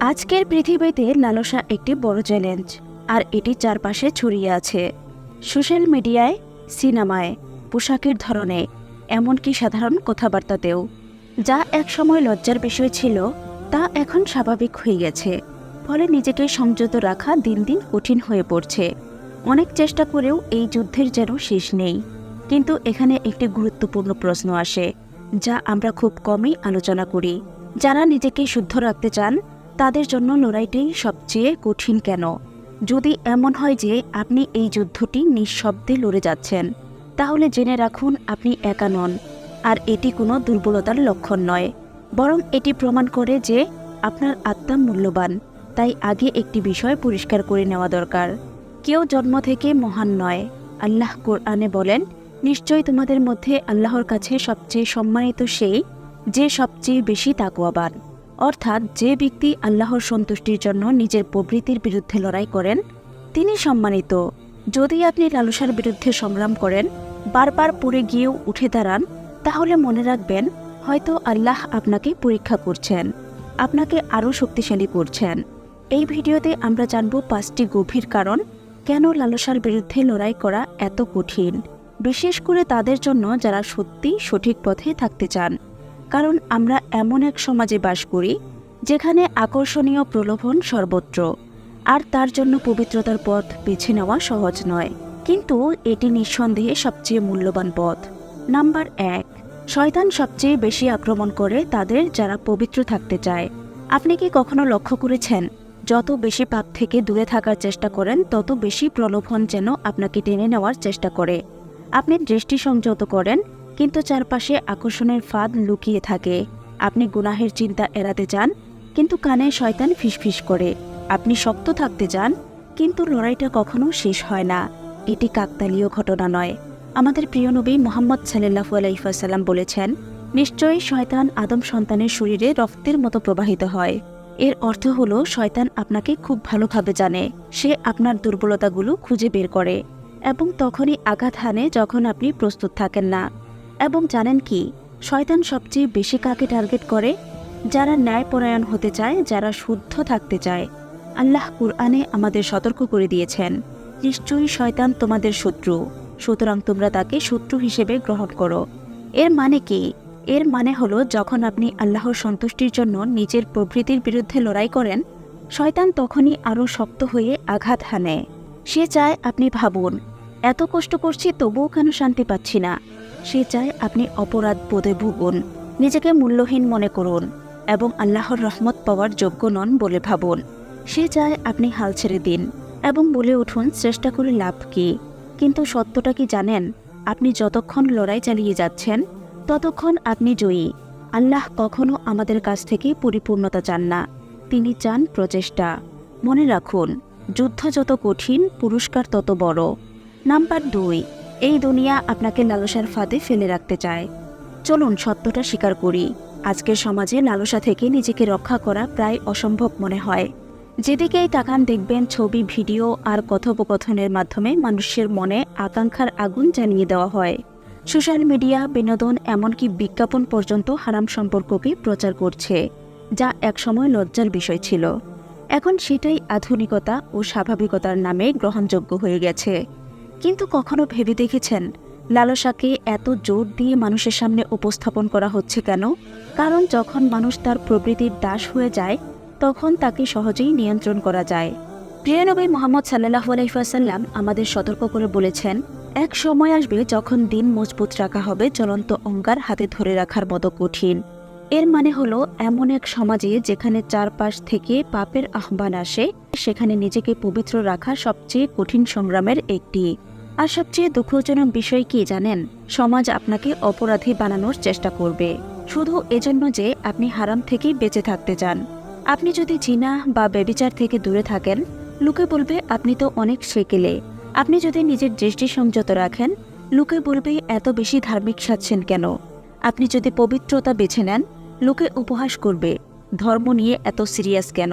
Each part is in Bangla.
আজকের পৃথিবীতে লালসা একটি বড় চ্যালেঞ্জ, আর এটি চারপাশে ছড়িয়ে আছে। সোশ্যাল মিডিয়ায়, সিনেমায়, পোশাকের ধরনে, এমনকি সাধারণ কথাবার্তাতেও। যা একসময় লজ্জার বিষয় ছিল, তা এখন স্বাভাবিক হয়ে গেছে। ফলে নিজেকে সংযত রাখা দিন দিন কঠিন হয়ে পড়ছে। অনেক চেষ্টা করেও এই যুদ্ধের যেন শেষ নেই। কিন্তু এখানে একটি গুরুত্বপূর্ণ প্রশ্ন আসে, যা আমরা খুব কমই আলোচনা করি। যারা নিজেকে শুদ্ধ রাখতে চান তাদের জন্য লড়াইটি সবচেয়ে কঠিন কেন? যদি এমন হয় যে আপনি এই যুদ্ধটি নিঃশব্দে লড়ে যাচ্ছেন, তাহলে জেনে রাখুন আপনি একা নন, আর এটি কোনো দুর্বলতার লক্ষণ নয়। বরং এটি প্রমাণ করে যে আপনার আত্মা মূল্যবান, তাই আগে একটি বিষয় পরিষ্কার করে নেওয়া দরকার। কেউ জন্ম থেকে মহান নয়। আল্লাহ কোরআনে বলেন নিশ্চয় তোমাদের মধ্যে আল্লাহর কাছে সবচেয়ে সম্মানিত সেই যে সবচেয়ে বেশি তাকুয়াবান অর্থাৎ যে ব্যক্তি আল্লাহর সন্তুষ্টির জন্য নিজের প্রবৃত্তির বিরুদ্ধে লড়াই করেন, তিনি সম্মানিত। যদি আপনি লালসার বিরুদ্ধে সংগ্রাম করেন, বারবার পড়ে গিয়েও উঠে দাঁড়ান, তাহলে মনে রাখবেন, হয়তো আল্লাহ আপনাকে পরীক্ষা করছেন, আপনাকে আরও শক্তিশালী করছেন। এই ভিডিওতে আমরা জানব পাঁচটি গভীর কারণ কেন লালসার বিরুদ্ধে লড়াই করা এত কঠিন, বিশেষ করে তাদের জন্য যারা সত্যি সঠিক পথে থাকতে চান। কারণ আমরা এমন এক সমাজে বাস করি যেখানে আকর্ষণীয় প্রলোভন সর্বত্র, আর তার জন্য পবিত্রতার পথ বেছে নেওয়া সহজ নয়। কিন্তু এটি নিঃসন্দেহে সবচেয়ে মূল্যবান পথ। নাম্বার এক, শয়তান সবচেয়ে বেশি আক্রমণ করে তাদের যারা পবিত্র থাকতে চায়। আপনি কি কখনো লক্ষ্য করেছেন, যত বেশি পাপ থেকে দূরে থাকার চেষ্টা করেন, তত বেশি প্রলোভন যেন আপনাকে টেনে নেওয়ার চেষ্টা করে? আপনি দৃষ্টি সংযত করেন কিন্তু চারপাশে আকর্ষণের ফাঁদ লুকিয়ে থাকে। আপনি গুনাহের চিন্তা এড়াতে চান, কিন্তু কানে শয়তান ফিসফিস করে। আপনি শক্ত থাকতে চান, কিন্তু লড়াইটা কখনো শেষ হয় না। এটি কাকতালীয় ঘটনা নয়। আমাদের প্রিয় নবী মোহাম্মদ সাল্লাহু আলাইসাল্লাম বলেছেন, নিশ্চয়ই শয়তান আদম সন্তানের শরীরে রক্তের মতো প্রবাহিত হয়। এর অর্থ হল শয়তান আপনাকে খুব ভালোভাবে জানে। সে আপনার দুর্বলতাগুলো খুঁজে বের করে এবং তখনই আঘাত হানে যখন আপনি প্রস্তুত থাকেন না। এবং জানেন কি, শয়তান সবচেয়ে বেশি কাকে টার্গেট করে? যারা ন্যায়পরায়ণ হতে চায়, যারা শুদ্ধ থাকতে চায়। আল্লাহ কুরআনে আমাদের সতর্ক করে দিয়েছেন, নিশ্চয়ই শয়তান তোমাদের শত্রু, সুতরাং তোমরা তাকে শত্রু হিসেবে গ্রহণ করো। এর মানে কি? এর মানে হলো, যখন আপনি আল্লাহর সন্তুষ্টির জন্য নিজের প্রবৃত্তির বিরুদ্ধে লড়াই করেন, শয়তান তখনই আরও শক্ত হয়ে আঘাত হানে। সে চায়, আপনি ভাবুন, এত কষ্ট করছি, তবুও কেন শান্তি পাচ্ছি না? সে চায় আপনি অপরাধ বোধে ভুগুন, নিজেকে মূল্যহীন মনে করুন এবং আল্লাহর রহমত পাওয়ার যোগ্য নন বলে ভাবুন। সে চায় আপনি হাল ছেড়ে দিন এবং বলে উঠুন, চেষ্টা করে লাভ কি? কিন্তু সত্যটা কি জানেন? আপনি যতক্ষণ লড়াই চালিয়ে যাচ্ছেন, ততক্ষণ আপনি জয়ী। আল্লাহ কখনো আমাদের কাছ থেকে পরিপূর্ণতা চান না। তিনি চান প্রচেষ্টা। মনে রাখুন, যুদ্ধ যত কঠিন, পুরস্কার তত বড়। নাম্বার দুই এই দুনিয়া আপনাকে লালসার ফাঁদে ফেলে রাখতে চায়। চলুন সত্যটা স্বীকার করি, আজকের সমাজে লালসা থেকে নিজেকে রক্ষা করা প্রায় অসম্ভব মনে হয়। যেদিকেই তাকান দেখবেন ছবি, ভিডিও আর কথোপকথনের মাধ্যমে মানুষের মনে আকাঙ্ক্ষার আগুন জানিয়ে দেওয়া হয়। সোশ্যাল মিডিয়া, বিনোদন এমনকি বিজ্ঞাপন পর্যন্ত হারাম সম্পর্ককে প্রচার করছে, যা একসময় লজ্জার বিষয় ছিল। এখন সেটাই আধুনিকতা ও স্বাভাবিকতার নামে গ্রহণযোগ্য হয়ে গেছে। কিন্তু কখনো ভেবে দেখেছেন লালসাকে এত জোর দিয়ে মানুষের সামনে উপস্থাপন করা হচ্ছে কেন? কারণ যখন মানুষ তার প্রবৃত্তির দাস হয়ে যায়, তখন তাকে সহজেই নিয়ন্ত্রণ করা যায়। প্রিয় নবী মোহাম্মদ সাল্লাহ আলাইসাল্লাম আমাদের সতর্ক করে বলেছেন, এক সময় আসবে যখন দিন মজবুত রাখা হবে চলন্ত অঙ্গার হাতে ধরে রাখার মতো কঠিন। এর মানে হলো, এমন এক সমাজে যেখানে চারপাশ থেকে পাপের আহ্বান আসে, সেখানে নিজেকে পবিত্র রাখা সবচেয়ে কঠিন সংগ্রামের একটি। আর সবচেয়ে দুঃখজনক বিষয় কি জানেন? সমাজ আপনাকে অপরাধী বানানোর চেষ্টা করবে। শুধু এজন্য যে আপনি হারাম থেকেই বেঁচে থাকতে চান। আপনি যদি জিনা বা বেবিচার থেকে দূরে থাকেন, লোকে বলবে, আপনি তো অনেক সেকেলে। আপনি যদি নিজের দৃষ্টি সংযত রাখেন, লোকে বলবে, এত বেশি ধার্মিক সাজছেন কেন? আপনি যদি পবিত্রতা বেছে নেন, লোকে উপহাস করবে, ধর্ম নিয়ে এত সিরিয়াস কেন?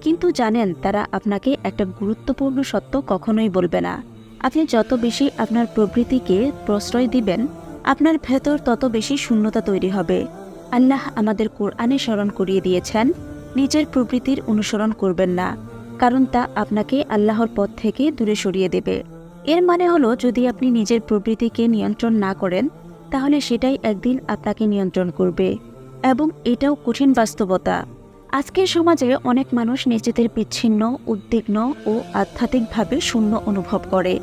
কিন্তু জানেন, তারা আপনাকে একটা গুরুত্বপূর্ণ সত্য কখনোই বলবে না। আপনি যত বেশি আপনার প্রবৃত্তিকে প্রশ্রয় দিবেন, আপনার ভেতর তত বেশি শূন্যতা তৈরি হবে। আল্লাহ আমাদের কোরআনে স্মরণ করিয়ে দিয়েছেন, নিজের প্রবৃত্তির অনুসরণ করবেন না, কারণ তা আপনাকে আল্লাহর পথ থেকে দূরে সরিয়ে দেবে। এর মানে হলো, যদি আপনি নিজের প্রবৃত্তিকে নিয়ন্ত্রণ না করেন, তাহলে সেটাই একদিন আপনাকে নিয়ন্ত্রণ করবে। এবং এটাও কঠিন বাস্তবতা। আজকের সমাজে অনেক মানুষ নিজেদের বিচ্ছিন্ন, উদ্বিগ্ন ও আধ্যাত্মিকভাবে শূন্য অনুভব করে।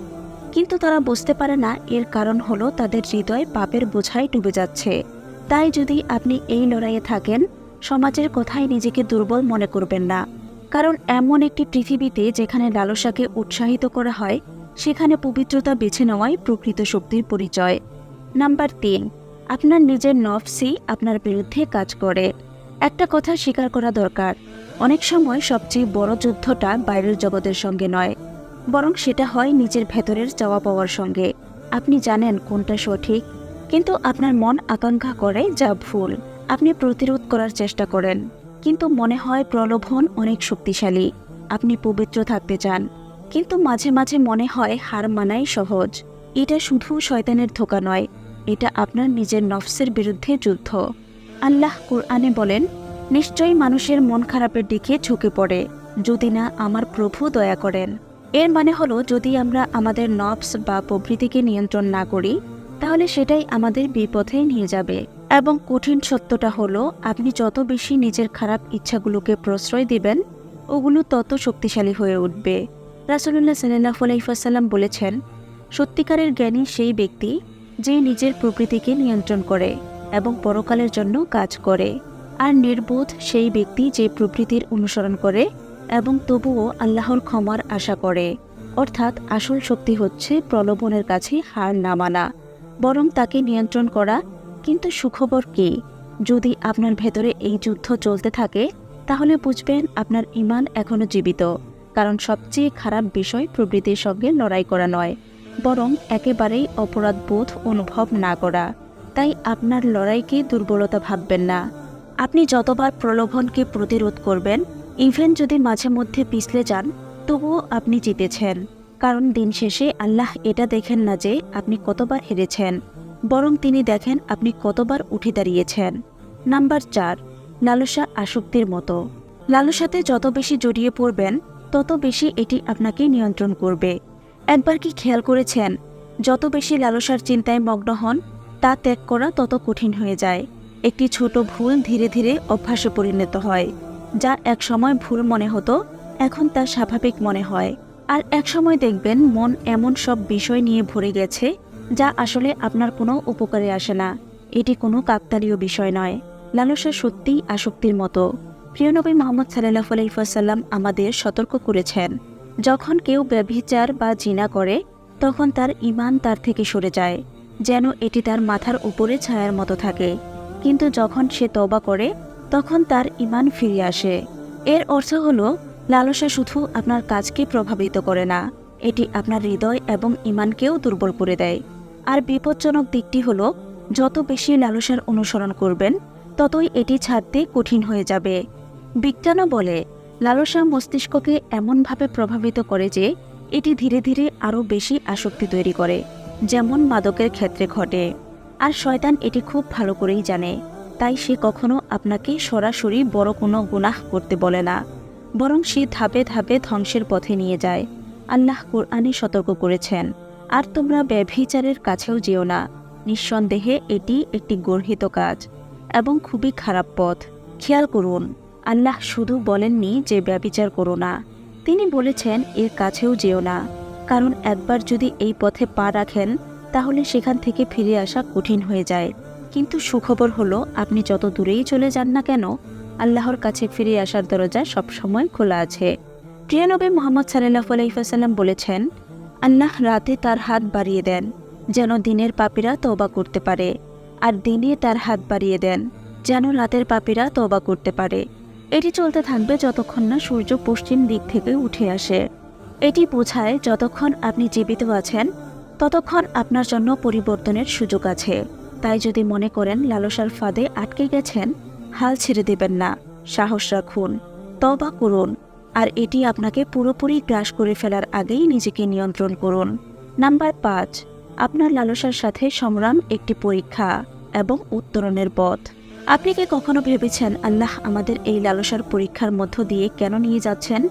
কিন্তু তারা বুঝতে পারে না এর কারণ হলো তাদের হৃদয় পাপের বোঝায় ডুবে যাচ্ছে। তাই যদি আপনি এই লড়াইয়ে থাকেন, সমাজের কথায় নিজেকে দুর্বল মনে করবেন না। কারণ এমন একটি পৃথিবীতে যেখানে লালসাকে উৎসাহিত করা হয়, সেখানে পবিত্রতা বেছে নেওয়াই প্রকৃত শক্তির পরিচয়। নাম্বার তিন, আপনার নিজের নফসি আপনার বিরুদ্ধে কাজ করে। একটা কথা স্বীকার করা দরকার। অনেক সময় সবচেয়ে বড় যুদ্ধটা বাইরের জগতের সঙ্গে নয়, বরং সেটা হয় নিজের ভেতরের চাওয়া পাওয়ার সঙ্গে। আপনি জানেন কোনটা সঠিক, কিন্তু আপনার মন আকাঙ্ক্ষা করে যা ভুল। আপনি প্রতিরোধ করার চেষ্টা করেন, কিন্তু মনে হয় প্রলোভন অনেক শক্তিশালী। আপনি পবিত্র থাকতে চান, কিন্তু মাঝে মাঝে মনে হয় হার মানাই সহজ। এটা শুধু শয়তানের ধোকা নয়, এটা আপনার নিজের নফসের বিরুদ্ধে যুদ্ধ। আল্লাহ কুরআনে বলেন, নিশ্চয়ই মানুষের মন খারাপের দিকে ঝুঁকে পড়ে, যদি না আমার প্রভু দয়া করেন। এর মানে হলো, যদি আমরা আমাদের নফস বা প্রবৃতিকে নিয়ন্ত্রণ না করি, তাহলে সেটাই আমাদের বিপথে নিয়ে যাবে। এবং কঠিন সত্যটা হলো, আপনি যত বেশি নিজের খারাপ ইচ্ছাগুলোকে প্রশ্রয় দিবেন, ওগুলো তত শক্তিশালী হয়ে উঠবে। রাসুলুল্লাহ সাল্লাহ আলাইসাল্লাম বলেছেন, সত্যিকারের জ্ঞানী সেই ব্যক্তি, যে নিজের প্রকৃতিকে নিয়ন্ত্রণ করে। এবং পরকালের জন্য কাজ করে। আর নির্বোধ সেই ব্যক্তি যে প্রকৃতির অনুসরণ করে এবং তবুও আল্লাহর ক্ষমার আশা করে। অর্থাৎ আসল শক্তি হচ্ছে প্রলোভনের কাছে হার না মানা, বরং তাকে নিয়ন্ত্রণ করা। কিন্তু সুখবর কি? যদি আপনার ভেতরে এই যুদ্ধ চলতে থাকে, তাহলে বুঝবেন আপনার ইমান এখনও জীবিত, কারণ সবচেয়ে খারাপ বিষয় প্রবৃত্তির সঙ্গে লড়াই করা নয়, বরং একেবারেই অপরাধবোধ অনুভব না করা। তাই আপনার লড়াইকে দুর্বলতা ভাববেন না। আপনি যতবার প্রলোভনকে প্রতিরোধ করবেন ইভেন যদি মাঝে মধ্যে পিছলে যান, তবুও আপনি জিতেছেন। কারণ দিন শেষে আল্লাহ এটা দেখেন না যে আপনি কতবার হেরেছেন, বরং তিনি দেখেন আপনি কতবার উঠে দাঁড়িয়েছেন। নাম্বার চার, লালসা আসক্তির মতো। লালসাতে যত বেশি জড়িয়ে পড়বেন, তত বেশি এটি আপনাকে নিয়ন্ত্রণ করবে। একবার কি খেয়াল করেছেন, যত বেশি লালসার চিন্তায় মগ্ন হন তা ত্যাগ করা তত কঠিন হয়ে যায়। একটি ছোট ভুল ধীরে ধীরে অভ্যাসে পরিণত হয়, যা এক সময় ভুল মনে হতো, এখন তা স্বাভাবিক মনে হয়। আর এক সময় দেখবেন মন এমন সব বিষয় নিয়ে ভরে গেছে, যা আসলে আপনার কোনো উপকারে আসে না। এটি কোনো কাকতালীয় বিষয় নয়। লালসা সত্যিই আসক্তির মতো। প্রিয়নবী মোহাম্মদ সাল্লাহ আলাইসাল্লাম আমাদের সতর্ক করেছেন, যখন কেউ ব্যভিচার বা জিনা করে, তখন তার ইমান তার থেকে সরে যায়। যেন এটি তার মাথার উপরে ছায়ার মতো থাকে। কিন্তু যখন সে তবা করে, তখন তার ইমান ফিরে আসে। এর অর্থ হলো, লালসা শুধু আপনার কাজকে প্রভাবিত করে না, এটি আপনার হৃদয় এবং ইমানকেও দুর্বল করে দেয়। আর বিপজ্জনক দিকটি হল, যত বেশি লালসার অনুসরণ করবেন, ততই এটি ছাড়তে কঠিন হয়ে যাবে। বিজ্ঞানও বলে, লালসা মস্তিষ্ককে এমনভাবে প্রভাবিত করে যে, এটি ধীরে ধীরে আরও বেশি আসক্তি তৈরি করে। যেমন মাদকের ক্ষেত্রে ঘটে। আর শয়তান এটি খুব ভালো করেই জানে। তাই সে কখনো আপনাকে সরাসরি বড় কোনো গুনাহ করতে বলে না। বরং সে ধাপে ধাপে ধ্বংসের পথে নিয়ে যায়। আল্লাহ কোরআনে সতর্ক করেছেন, আর তোমরা ব্যভিচারের কাছেও যেও না। নিঃসন্দেহে এটি একটি গর্হিত কাজ এবং খুবই খারাপ পথ। খেয়াল করুন, আল্লাহ শুধু বলেননি যে ব্যবিচার করো না। তিনি বলেছেন, এর কাছেও যেও না। কারণ একবার যদি এই পথে পা রাখেন, তাহলে সেখান থেকে ফিরে আসা কঠিন হয়ে যায়। কিন্তু সুখবর হলো, আপনি যত দূরেই চলে যান না কেন, আল্লাহর কাছে ফিরে আসার দরজা সবসময় খোলা আছে। প্রিয়নবী মোহাম্মদ সাল্লাহ আলাইসাল্লাম বলেছেন, আল্লাহ রাতে তার হাত বাড়িয়ে দেন, যেন দিনের পাপীরা তওবা করতে পারে, আর দিনে তার হাত বাড়িয়ে দেন, যেন রাতের পাপীরা তওবা করতে পারে। এটি চলতে থাকবে যতক্ষণ না সূর্য পশ্চিম দিক থেকে উঠে আসে। এটি বোঝায় যতক্ষণ আপনি জীবিত আছেন, ততক্ষণ আপনার জন্য পরিবর্তনের সুযোগ আছে। তাই যদি মনে করেন লালসার ফাঁদে আটকে গেছেন, হাল ছেড়ে দেবেন না। সাহস রাখুন তবা করুন, আর এটি আপনাকে পুরোপুরি গ্রাস করে ফেলার আগেই নিজেকে নিয়ন্ত্রণ করুন। নাম্বার পাঁচ, আপনার লালসার সাথে সংগ্রাম একটি পরীক্ষা এবং উত্তরণের পথ। আপনি কি কখনো ভেবেছেন আল্লাহ আমাদের এই লালসার পরীক্ষার মধ্য দিয়ে কেন নিয়ে যাচ্ছেন?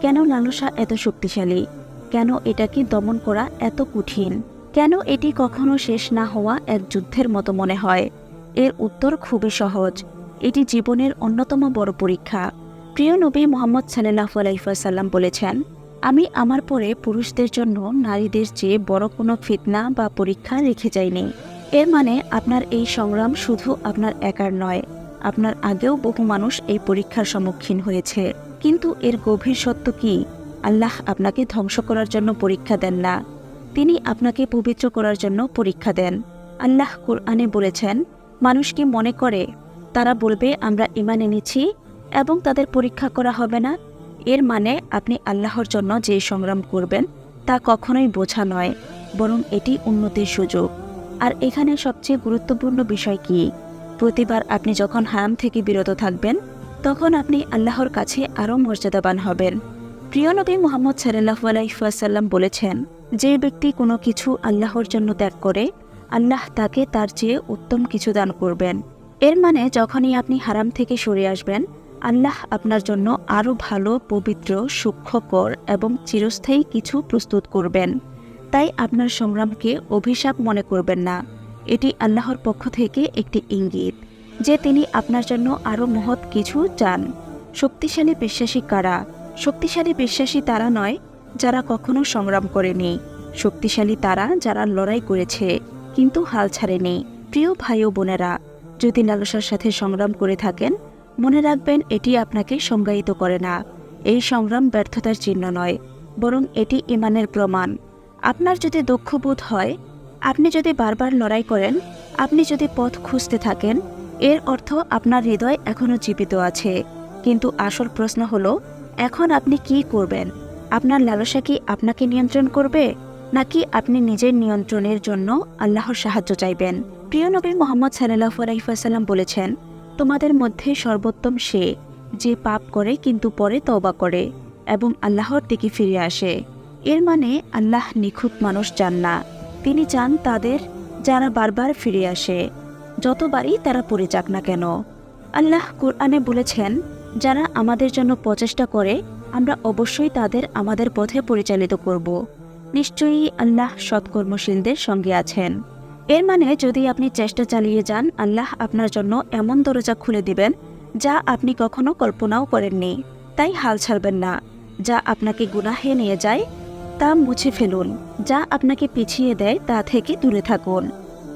কেন লালসা এত শক্তিশালী? কেন এটাকে দমন করা এত কঠিন? কেন এটি কখনো শেষ না হওয়া এক যুদ্ধের মতো মনে হয়? এর উত্তর খুবই সহজ। এটি জীবনের অন্যতম বড় পরীক্ষা। প্রিয় নবী মোহাম্মদ সাল্লাহ আলাইসাল্লাম বলেছেন, আমি আমার পরে পুরুষদের জন্য নারীদের চেয়ে বড় কোনো ফিতনা বা পরীক্ষা রেখে যাইনি। এর মানে আপনার এই সংগ্রাম শুধু আপনার একার নয়। আপনার আগেও বহু মানুষ এই পরীক্ষার সম্মুখীন হয়েছে। কিন্তু এর গভীর সত্য কি? আল্লাহ আপনাকে ধ্বংস করার জন্য পরীক্ষা দেন না। তিনি আপনাকে পবিত্র করার জন্য পরীক্ষা দেন। আল্লাহ কোরআনে বলেছেন মানুষ কি মনে করে, তারা বলবে, আমরা ইমান এনেছি এবং তাদের পরীক্ষা করা হবে না। এর মানে আপনি আল্লাহর জন্য যে সংগ্রাম করবেন, তা কখনোই বোঝা নয়, বরং এটি উন্নতির সুযোগ। আর এখানে সবচেয়ে গুরুত্বপূর্ণ বিষয় কি? প্রতিবার আপনি যখন হারাম থেকে বিরত থাকবেন তখন আপনি আল্লাহর কাছে আরও মর্যাদাবান হবেন। প্রিয় নবী মোহাম্মদ সাল্লাহ আলাইসাল্লাম বলেছেন, যে ব্যক্তি কোনো কিছু আল্লাহর জন্য ত্যাগ করে, আল্লাহ তাকে তার চেয়ে উত্তম কিছু দান করবেন। এর মানে যখনই আপনি হারাম থেকে সরে আসবেন, আল্লাহ আপনার জন্য আরও ভালো, পবিত্র, সূক্ষ্মকর এবং চিরস্থায়ী কিছু প্রস্তুত করবেন। তাই আপনার সংগ্রামকে অভিশাপ মনে করবেন না। এটি আল্লাহর পক্ষ থেকে একটি ইঙ্গিত। যে তিনি আপনার জন্য আরও মহৎ কিছু চান। শক্তিশালী বিশ্বাসী কারা? শক্তিশালী বিশ্বাসী তারা নয়, যারা কখনো সংগ্রাম করেনি। শক্তিশালী তারা যারা লড়াই করেছে, কিন্তু হাল ছাড়েনি। প্রিয় ভাই ও বোনেরা, যদি লালসার সাথে সংগ্রাম করে থাকেন, মনে রাখবেন এটি আপনাকে সংজ্ঞায়িত করে না। এই সংগ্রাম ব্যর্থতার চিহ্ন নয়, বরং এটি ইমানের প্রমাণ। আপনার যদি দক্ষবোধ হয়, আপনি যদি বারবার লড়াই করেন, আপনি যদি পথ খুঁজতে থাকেন এর অর্থ আপনার হৃদয় এখনও জীবিত আছে। কিন্তু আসল প্রশ্ন হলো, এখন আপনি কি করবেন? আপনার লালসা কি আপনাকে নিয়ন্ত্রণ করবে? নাকি আপনি নিজের নিয়ন্ত্রণের জন্য আল্লাহর সাহায্য চাইবেন? প্রিয় নবী মোহাম্মদ সাল্লাহ আলাইসাল্লাম বলেছেন, তোমাদের মধ্যে সর্বোত্তম সে যে পাপ করে কিন্তু পরে তওবা করে এবং আল্লাহর দিকে ফিরে আসে। এর মানে আল্লাহ নিখুঁত মানুষ চান না। তিনি চান তাদের যারা বারবার ফিরে আসে। যতবারই তারা পড়ে যাক না কেন। আল্লাহ কুরআনে বলেছেন, যারা আমাদের জন্য প্রচেষ্টা করে, আমরা অবশ্যই তাদের আমাদের পথে পরিচালিত করব। নিশ্চয়ই আল্লাহ সৎকর্মশীলদের সঙ্গে আছেন। এর মানে যদি আপনি চেষ্টা চালিয়ে যান, আল্লাহ আপনার জন্য এমন দরজা খুলে দিবেন, যা আপনি কখনো কল্পনাও করেননি। তাই হাল ছাড়বেন না। যা আপনাকে গুনাহে নিয়ে যায়, তা মুছে ফেলুন। যা আপনাকে পিছিয়ে দেয়, তা থেকে দূরে থাকুন।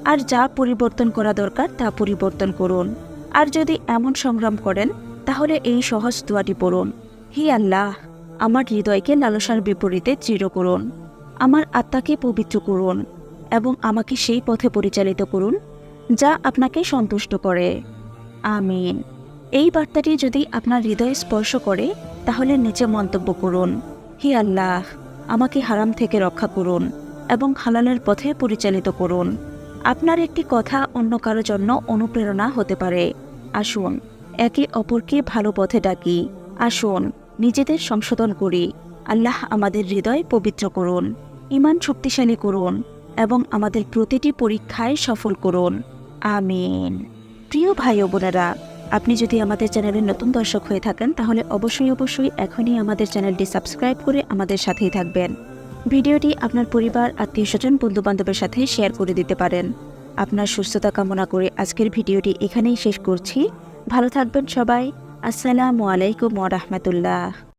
আর যা পরিবর্তন করা দরকার তা পরিবর্তন করুন। আর যদি এমন সংগ্রাম করেন, তাহলে এই সহজ দোয়াটি পড়ুন। হি আল্লাহ, আমার হৃদয়কে লালসার বিপরীতে দৃঢ় করুন। আমার আত্মাকে পবিত্র করুন এবং আমাকে সেই পথে পরিচালিত করুন, যা আপনাকে সন্তুষ্ট করে। আমিন। এই বার্তাটি যদি আপনার হৃদয়ে স্পর্শ করে, তাহলে নিচে মন্তব্য করুন, হি আল্লাহ, আমাকে হারাম থেকে রক্ষা করুন এবং হালালের পথে পরিচালিত করুন। আপনার একটি কথা অন্য কারও জন্য অনুপ্রেরণা হতে পারে। আসুন, একে অপরকে ভালো পথে ডাকি। আসুন, নিজেদের সংশোধন করি। আল্লাহ আমাদের হৃদয় পবিত্র করুন ইমান শক্তিশালী করুন এবং আমাদের প্রতিটি পরীক্ষায় সফল করুন। আমিন। প্রিয় ভাই ও বোনেরা, আপনি যদি আমাদের চ্যানেলের নতুন দর্শক হয়ে থাকেন, তাহলে অবশ্যই অবশ্যই এখনই আমাদের চ্যানেলটি সাবস্ক্রাইব করে আমাদের সাথেই থাকবেন। ভিডিওটি আপনার পরিবার আত্মীয় স্বজন বন্ধু বান্ধবের সাথে শেয়ার করে দিতে পারেন। আপনার সুস্থতা কামনা করে আজকের ভিডিওটি এখানেই শেষ করছি। ভালো থাকবেন সবাই। আসসালামু আলাইকুম রাহমাতুল্লাহ।